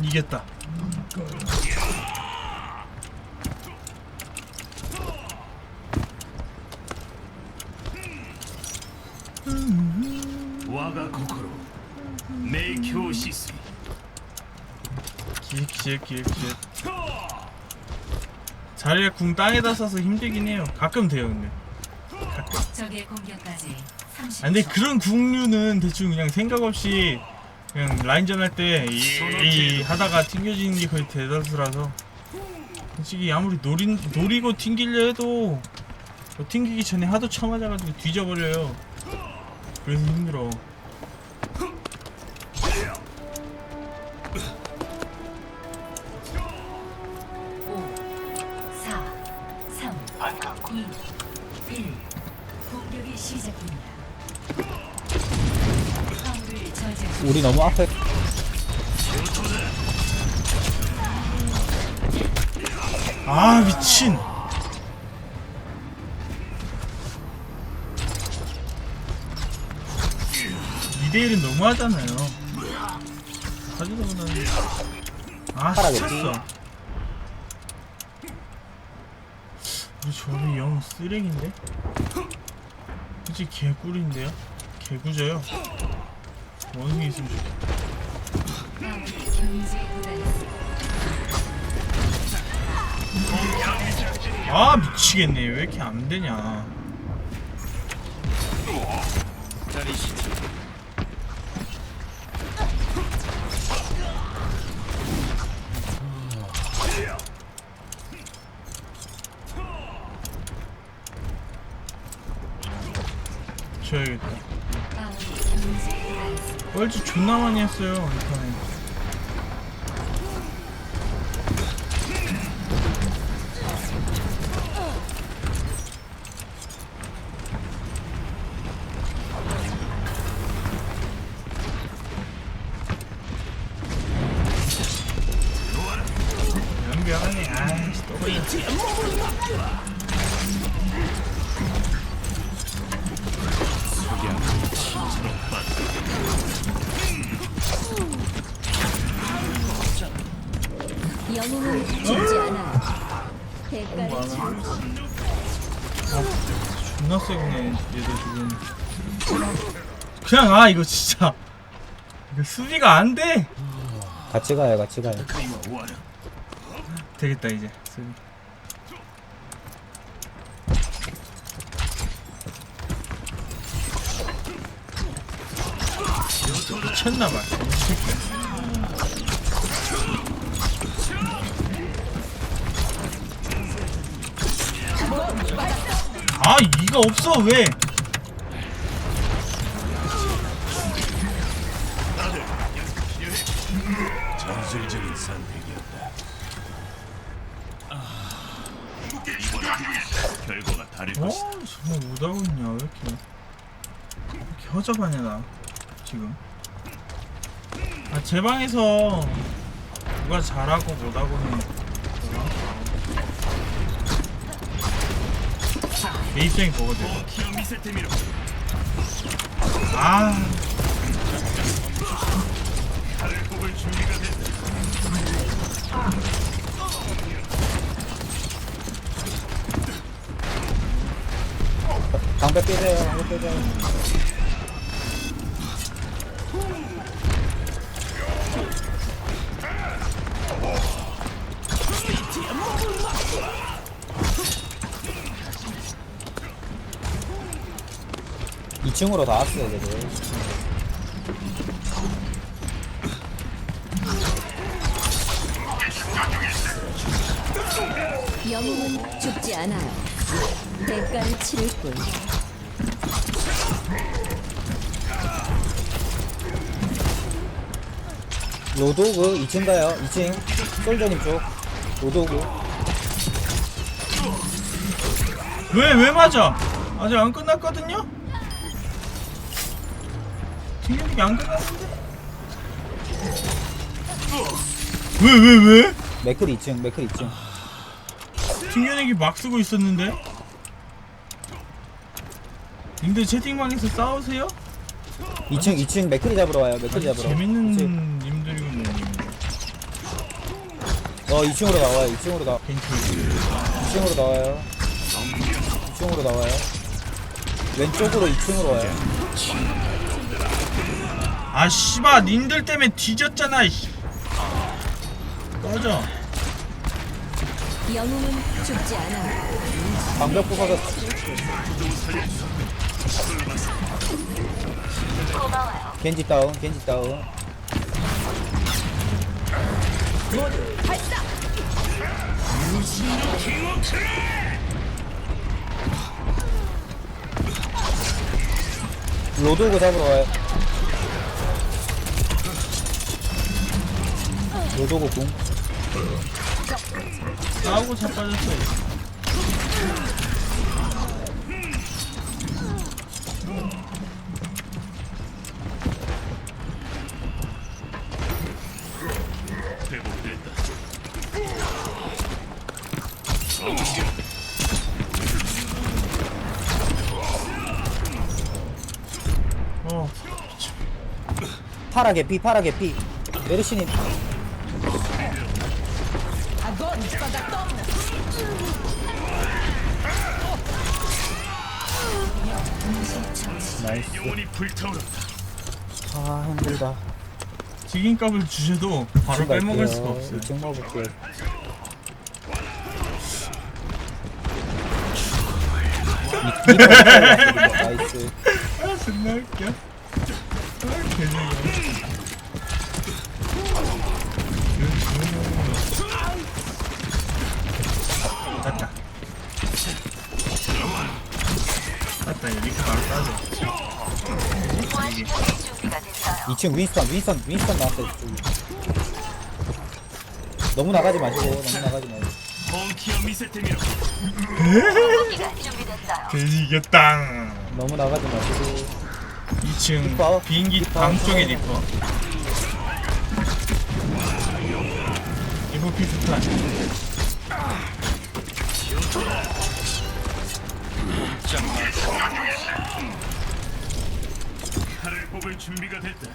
이겼다. 기획 기획 기획 기획 자리에 궁 땅에다 써서 힘들긴 해요. 가끔 돼요 근데. 적의 공격까지 30초. 아, 근데 그런 궁류는 대충 그냥 생각 없이 그냥 라인전 할 때 이 하다가 튕겨지는 게 거의 대다수라서 솔직히 아무리 노린, 노리고 튕기려 해도 뭐 튕기기 전에 하도 쳐맞아가지고 뒤져버려요. 그래서 힘들어. 오, 사, 삼, 이, 우리 너무 앞에 아 미친 이대 1은 너무하잖아요 가지도 못하는 아 팔아야겠지. 미쳤어 우리 조합이 영 쓰레기인데? 솔직히 개꿀인데요? 개구져요 원숭이 있으면 좋겠다. 아 미치겠네. 왜 이렇게 안 되냐. 줘야겠다 뻘짓 존나 많이 했어요 이판에 반응은 죽지 않아. 대가를 존나 세구네 얘들 지금. 그냥 아 이거 진짜. 이거 수비가 안돼. 같이 가요, 같이 가요. 되겠다 이제. 수비. 미쳤나봐 아 이가 없어 왜? 전술적인 선택이었다. 결과가 다를 어? 것이다. 정말 못하고 있냐 왜 이렇게? 왜 이렇게 허접하냐 나 지금? 아 제 방에서 누가 잘하고 못하고는 내 입장이 그거든. 아. 방패 빼세요. 방패 빼세요. 이층으로 다 왔어요 걔들 영웅은 죽지 않아요. 대가를 치를 뿐. 로드오그 2층 가요 2층. 솔저님 쪽. 로드오그. 왜 왜 맞아? 아직 안 끝났거든요 끝났는데 왜 왜 왜? 맥클 2층 맥클 2층. 튕겨내기 막 쓰고 있었는데? 님들 채팅방에서 싸우세요? 2층 2층 맥클이 잡으러 와요 맥클이 잡으러. 재밌는 이층. 님들이군요 님들 어 2층으로 나와요 2층으로 나. 겐지 2층으로 나와요. 2층으로 나와요. 왼쪽으로 2층으로 와요 아 씨발 님들 때문에 뒤졌잖아 이씨. 꺼져. 영웅은 죽지 않아요. 방벽 부서졌어. 겐지 다운 겐지 다운. 로드오그 잡으러 와요 로드오그 궁 싸우고 자빠졌어. 어. 파라 개피 파라 개피. 메르시님 나이스. 영혼이 불타오른다. 아 힘들다. 튀김값을 주셔도 바로 빼먹을 수가 없어요. 2층 먹을게요. 이- 이거 나이스. 아 존나 웃겨 이거 리크 바로 따져 2층 윈스턴 윈스턴 윈스턴 나왔어요 저기 너무 나가지 마시고 너무 나가지 마시고. 돼지 이겼당 너무 나가지 마시고. 2층 리퍼. 비행기. 방 쪽에 리퍼. 리퍼 피스탄 칼을 뽑을 준비가 됐다.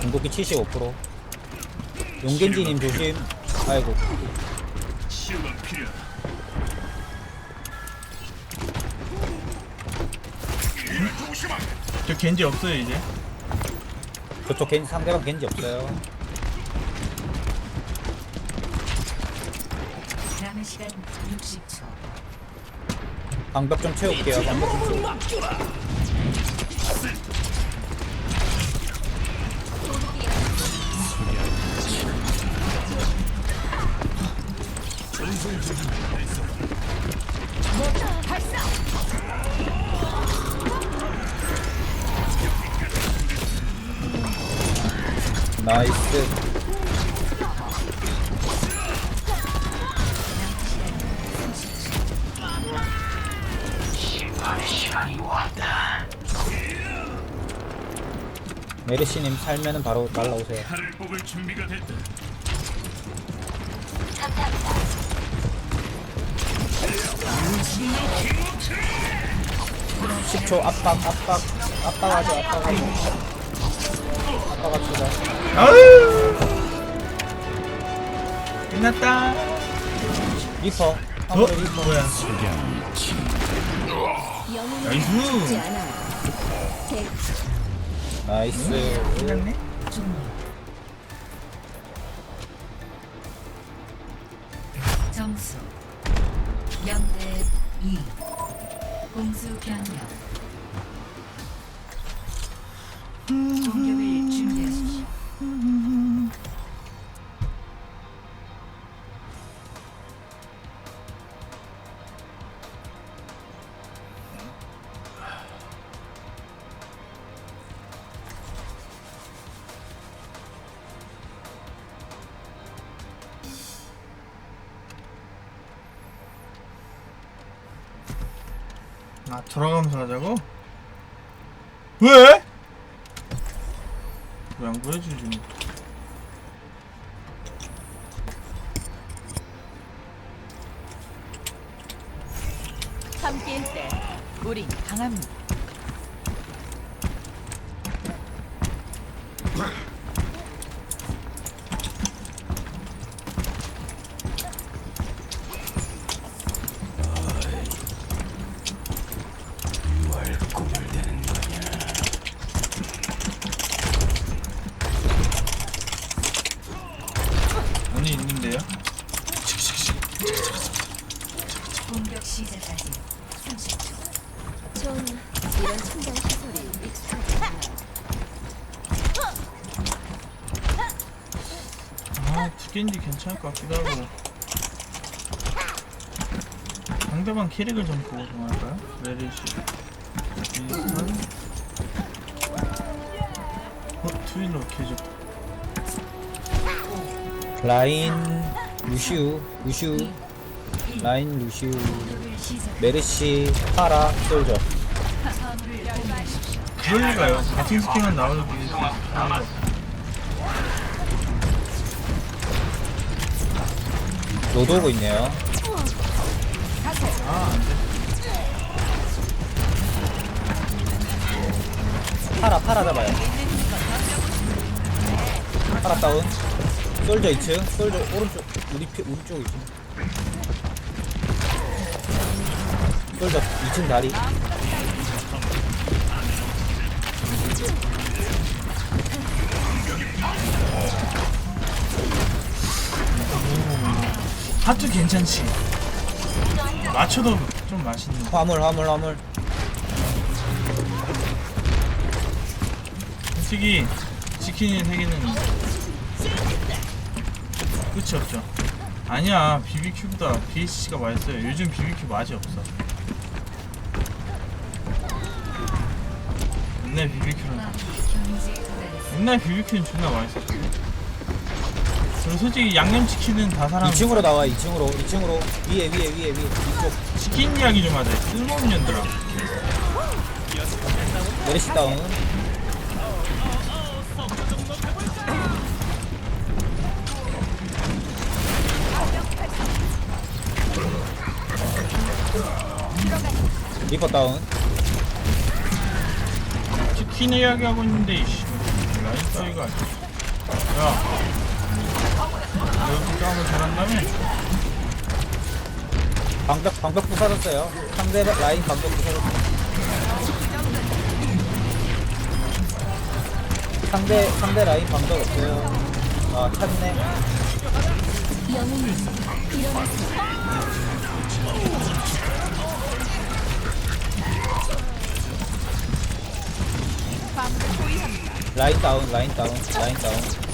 중국기 75% 용겐지님 조심 아이고 치유가 필요하다. 저 겐지 없어요 이제 저쪽 겐지 상대방 겐지 없어요 남은 시간 60초. 방벽 좀 채울게요. 방벽 좀 채울게요. 나이스 메르시님 살면은 바로 날라오세요. 칼을 뽑을 준비가 됐다. 10초 압박 압박. 압박하죠 압박하죠. 압박합시다. 아유! 끝났다. 리퍼. 어? 리퍼. 뭐야? 나이스. 나이스 끝났네 점수 0대 2. 공수 변경. 공격을 아 돌아가면서 하자고? 왜? 왜 안 보여주지? 함께일 때 우린 강합니다. 괜찮을 것 같기도 하고 상대방 캐릭을 좀 보고 좀 할까요? 레리시 윈스턴 어? 트윈로 개좋다 라인 루시우 루시우 라인 루시우. 메르시 파라 솔저 화물을 공유하십시오. 그럴 리가요 같은 스킨만 나와도 되지 로드 오고 있네요. 아 안 돼 파라 파라 잡아요. 파라 다운. 솔저 2층 솔저 오른쪽 우리 피, 우리 쪽 2층 솔저 2층 다리 하트 괜찮지 맞춰도 좀 맛있는 화물 화물 화물 솔직히 치킨이 세 개는 끝이 없죠. 아니야 BBQ보다 BHC가 맛있어요. 요즘 BBQ 맛이 없어. 옛날 BBQ는. 옛날 BBQ는 존나 맛있었거든. 그리고 솔직히 양념치킨은 다 사람 2층으로 나와 2층으로. 2층으로. 위에 위에 위에 위에. 이쪽. 치킨 이야기 좀 하자. 쓸모없는 년들아. 메르시 다운. 리퍼 다운. 치킨 이야기 하고 있는데 이씨. 라인 따위가 야 싸움을 잘한다며? 방벽 방벽 부사졌어요 상대 라인 방벽 부사졌어요 상대 상대 라인 방벽 없어요 아 찾네. 라인 다운 라인 다운 라인 다운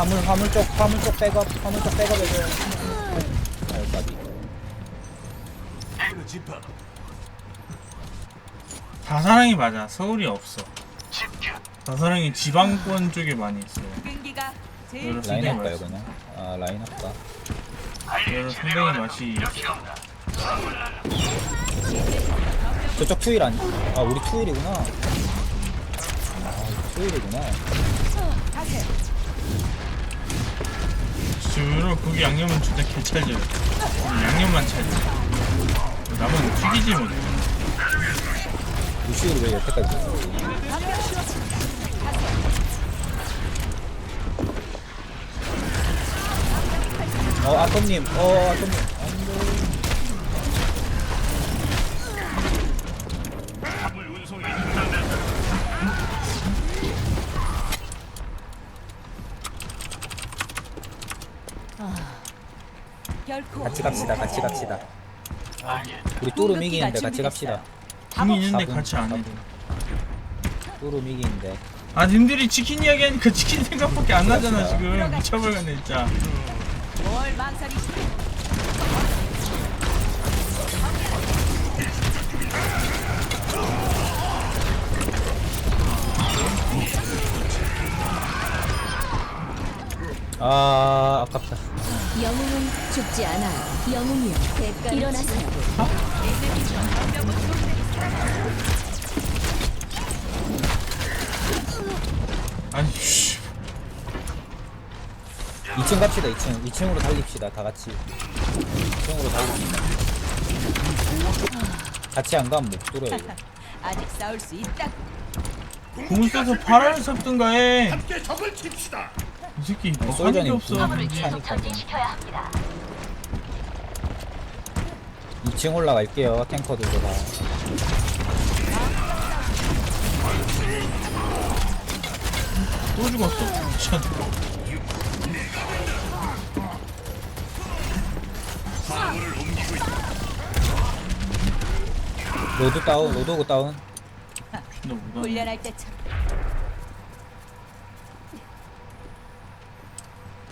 화물 화물 쪽 화물 쪽 백업 화물 쪽 백업 해줘요 아유 까비 다사랑이 맞아. 서울이 없어. 다사랑이 지방권 쪽에 많이 있어요. 라인 상당히 할까요 맛있어. 그냥? 아 라인 할까 여러 상당히 맛이 저쪽 투일 아니? 아 우리 투일이구나. 아 투일이구나 주로 고기 양념은 진짜 개찰져요. 양념만 찰져. 남은 튀기지 못해. 루시우를 왜 여태까지 어 아톰님 어 아톰님 같이 갑시다 같이 갑시다. 우리 뚜룸 이기는데 같이 갑시다. 궁이 있는데 같이 안 해. 뚜룸 이기는데. 아 님들이 치킨 이야기 하니까 치킨 생각밖에 안 나잖아 지금. 미쳐버렸네 진짜. 아 아깝다. 영웅은 죽지 않아요. 영웅이요, 대가 일어나세요. 아니 씨. 2층 갑시다 2층 2층으로 달립시다 다 같이 2층으로 달립시다 같이 안 가면 못 뚫어요 이거. 아직 싸울 수 있다. 궁을 써서 파란을 섞든가 해. 함께 적을 칩시다. 이 새끼 뭐 하는 게 솔전이 없어. 차니까 2층 올라갈게요 탱커들도 다 또 죽었어. 있다. 로드 다운 로드 오고 다운 존나. 훈련할 때처럼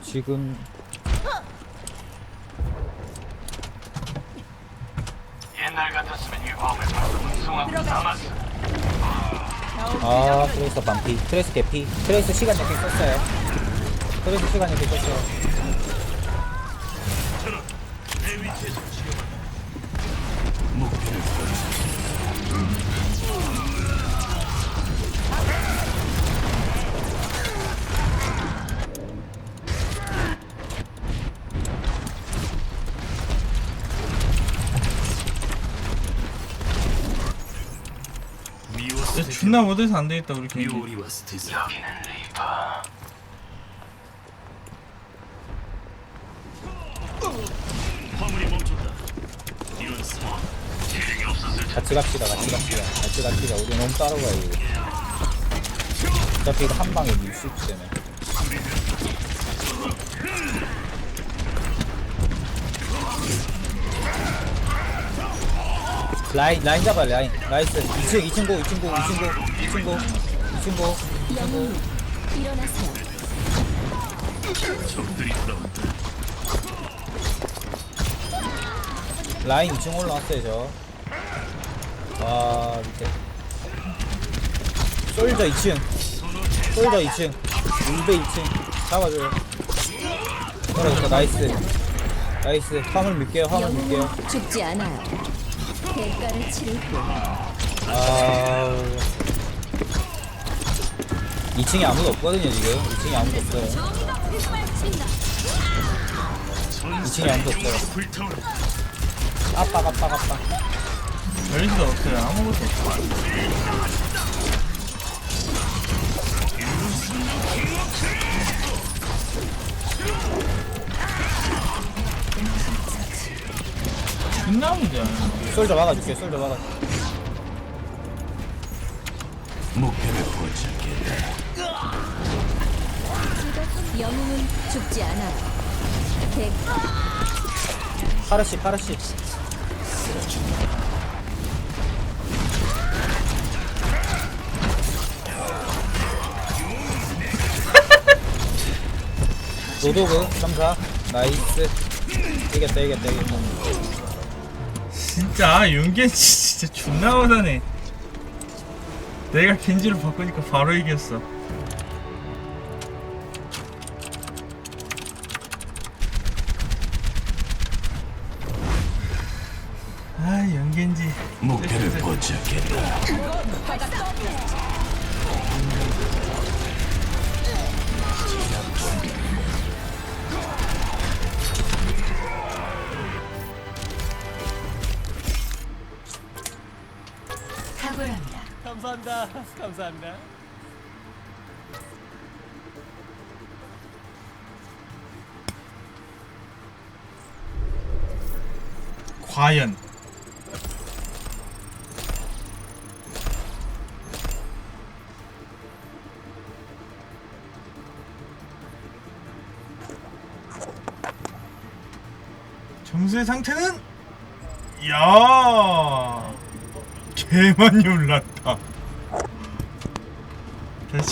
지금 옛날 같았으면 이 검을 벌써 운송하고 남았어. 아 트레이서 반피. 트레이스 개피. 트레이스 시간 몇개 썼어요. 트레이스 시간 몇개 썼어요. 내 위치 존나 못해서 안 되겠다 우리. 요리와 스티즈. 여기는 리바. 화물이 멈췄다. 이런 상황. 체력이 없었을 때 같이 갑시다 같이 갑시다 같이 갑시다 우리 너무 따라가야 돼 어차피 이거 한 방에 밀수 있잖아 라인 라인 잡아 라인. 나이스. 2층 2층 고 2층 고 2층 고 2층 고 2층 고. 2층 고 일어나세요. 적들이 돌아온다. 라인 2층 올라왔어요 저와 밑에. 솔저 2층. 솔저 2층. 울베 2층. 잡아줘요. 떨어졌다 나이스. 나이스. 화물 밀게요 화물 밀게요. 죽지 않아요. 대가를 치를 뿐. 아 2층에 아무도 없거든요 지금 2층에 아무도 없어요 2층에 아무도 없어요 불타오르. 아빠 아빠 아빠 별일도 없어요. 아무것도 없어. 존나 문제야. 솔저 막아줄게 솔저 막아. 목표를 포착했다. 영웅은 죽지 않아요. 대 파르시 파르시. 노도그 3사. 나이스. 이겼다 이겼다 이겼다 진짜 윤겐지 진짜 존나 못하네. 내가 겐지를 바꾸니까 바로 이겼어. 탁월합니다. 감사합니다 감사합니다 과연. 점수의 상태는 야 개많이 올랐다.